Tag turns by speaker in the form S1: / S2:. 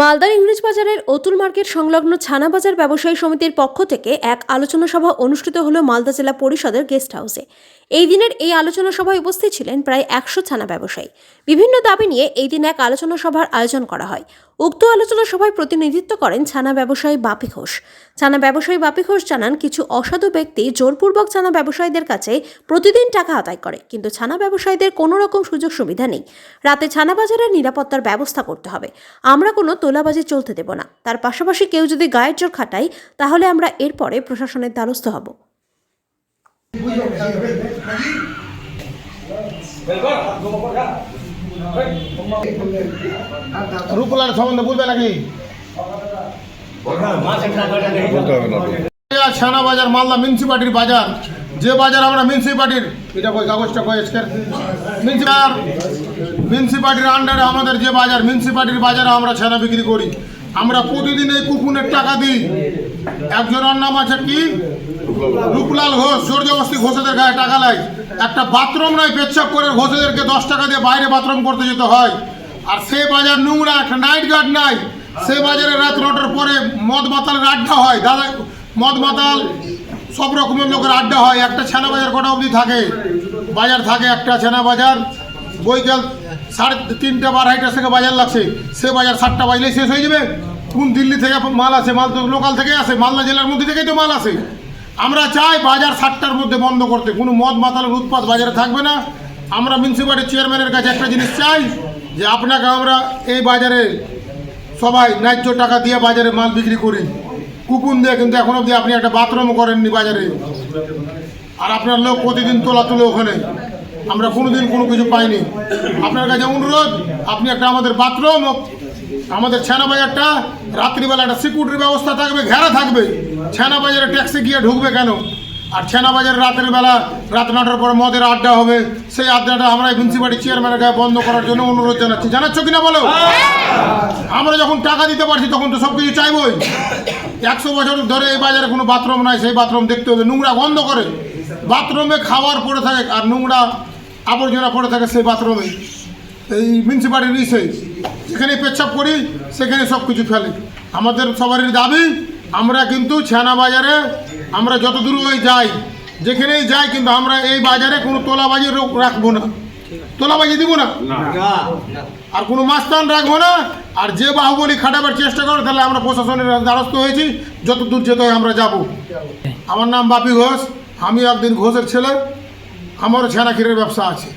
S1: মালদার ইংরেজ বাজারের অতুল মার্কেট সংলগ্ন ছানা বাজার ব্যবসায়ী সমিতির পক্ষ থেকে এক আলোচনা সভা অনুষ্ঠিত হলো মালদা জেলা পরিষদের গেস্ট হাউসে। এই দিনের এই আলোচনা সভায় উপস্থিত ছিলেন প্রায় একশো ছানা ব্যবসায়ী। বিভিন্ন দাবি নিয়ে এই দিন এক আলোচনা সভার আয়োজন করা হয়। উক্ত আলোচনা সভায় প্রতিনিধিত্ব করেন ছানা ব্যবসায়ী বাপি ঘোষ। ছানা ব্যবসায়ী বাপি ঘোষ জানান, কিছু অসাধু ব্যক্তি জোরপূর্বক ছানা ব্যবসায়ীদের কাছে প্রতিদিন টাকা আদায় করে, কিন্তু ছানা ব্যবসায়ীদের কোনো রকম সুযোগ সুবিধা নেই। রাতে ছানা বাজারের নিরাপত্তার ব্যবস্থা করতে হবে। আমরা কোনো তোলাবাজি চলতে দেব না। তার পাশাপাশি কেউ যদি গায়ের জোর খাটায় তাহলে আমরা এরপরে প্রশাসনের দ্বারস্থ হব।
S2: রূপলার সম্বন্ধে বলবে নাকি? ছানা বাজার মালদা মিউনিসিপালিটির বাজার। যে বাজার আমরা মিউনিসিপালিটির এটা কই, কাগজটা কই আজকের? মিউনিসিপাল মিউনিসিপালিটির আন্ডারে আমাদের যে বাজার মিউনিসিপালিটির বাজারে আমরা ছানা বিক্রি করি। আমরা প্রতিদিন এই কুপনের টাকা দিই। একজনের নাম আছে কি? রূপলাল ঘোষ সূর্যবস্তি ঘোষেদের গায়ে টাকা লাগে একটা বাথরুম নয়, পেচ্ছাপ করে ঘোষেদেরকে দশ টাকা দিয়ে বাইরে বাথরুম করতে যেতে হয়। আর সে বাজার নোংরা, একটা নাইট গার্ড নাই। সে বাজারে রাত নটার পরে মদ মাতালের আড্ডা হয়। দাদা, মদ মাতাল সব রকমের লোকের আড্ডা হয়। একটা ছানা বাজার কটা অবধি থাকে? বাজার থাকে একটা ছানা বাজার বৈকাল সাড়ে তিনটা বার হাইটার থেকে বাজার লাগছে। সে বাজার সাতটা বাজলে শেষ হয়ে যাবে। কোন দিল্লি থেকে মাল আসে? মাল তো লোকাল থেকে আসে। মালদা জেলার মধ্যে থেকেই তো মাল আসে। আমরা চাই বাজার সাতটার মধ্যে বন্ধ করতে। কোনো মদ মাতালের উৎপাদ বাজারে থাকবে না। আমরা মিউনিসিপ্যালিটি চেয়ারম্যানের কাছে একটা জিনিস চাই যে আপনাকে আমরা এই বাজারে সবাই ন্যায্য টাকা দিয়ে বাজারে মাল বিক্রি করি। কুপন দিয়ে কিন্তু এখন অবধি আপনি একটা বাথরুমও করেননি বাজারে। আর আপনার লোক প্রতিদিন তোলা তুলে ওখানে। আমরা কোনোদিন কোনো কিছু পাইনি। আপনার কাছে অনুরোধ আপনি একটা আমাদের বাথরুম আমাদের ছানা বাজারটা রাত্রিবেলা একটা সিকিউরিটির ব্যবস্থা থাকবে ঘেরা থাকবে। ছানা বাজারে ট্যাক্সি গিয়ে ঢুকবে কেন? আর ছানা বাজারে রাতের বেলা রাত নটার পর মদের আড্ডা হবে। সেই আড্ডাটা আমরা মিউনিসিপালিটি চেয়ারম্যানের গায়ে বন্ধ করার জন্য অনুরোধ জানাচ্ছি। জানাচ্ছ কিনা বলো? আমরা যখন টাকা দিতে পারছি তখন তো সব কিছু চাইবই। একশো বছর ধরে এই বাজারে কোনো বাথরুম নাই সেই বাথরুম দেখতে হবে। নোংরা বন্ধ করে। বাথরুমে খাবার পড়ে থাকে আর নোংরা আবর্জনা পড়ে থাকে সেই বাথরুমে। এই মিউনিসিপালিটির ইসে যেখানে পেচ্ছাপ করি সেখানে সব কিছু ফেলে। আমাদের সবারই দাবি আমরা কিন্তু ছানা বাজারে আমরা যত দূর ওই যাই যেখানেই যাই কিন্তু আমরা এই বাজারে কোনো তোলাবাজি রোগ রাখব না। তোলাবাজি দিব না। আর কোনো মাস্তান রাখব না। আর যে বাহুবলি খাটাবার চেষ্টা করো, তাহলে আমরা প্রশাসনের দ্বারস্থ হয়েছি। যত দূর যেতে হয় আমরা যাব। আমার নাম বাপি ঘোষ, আমি একদিন ঘোষের ছেলে। আমারও ছানা ক্ষীরের ব্যবসা আছে।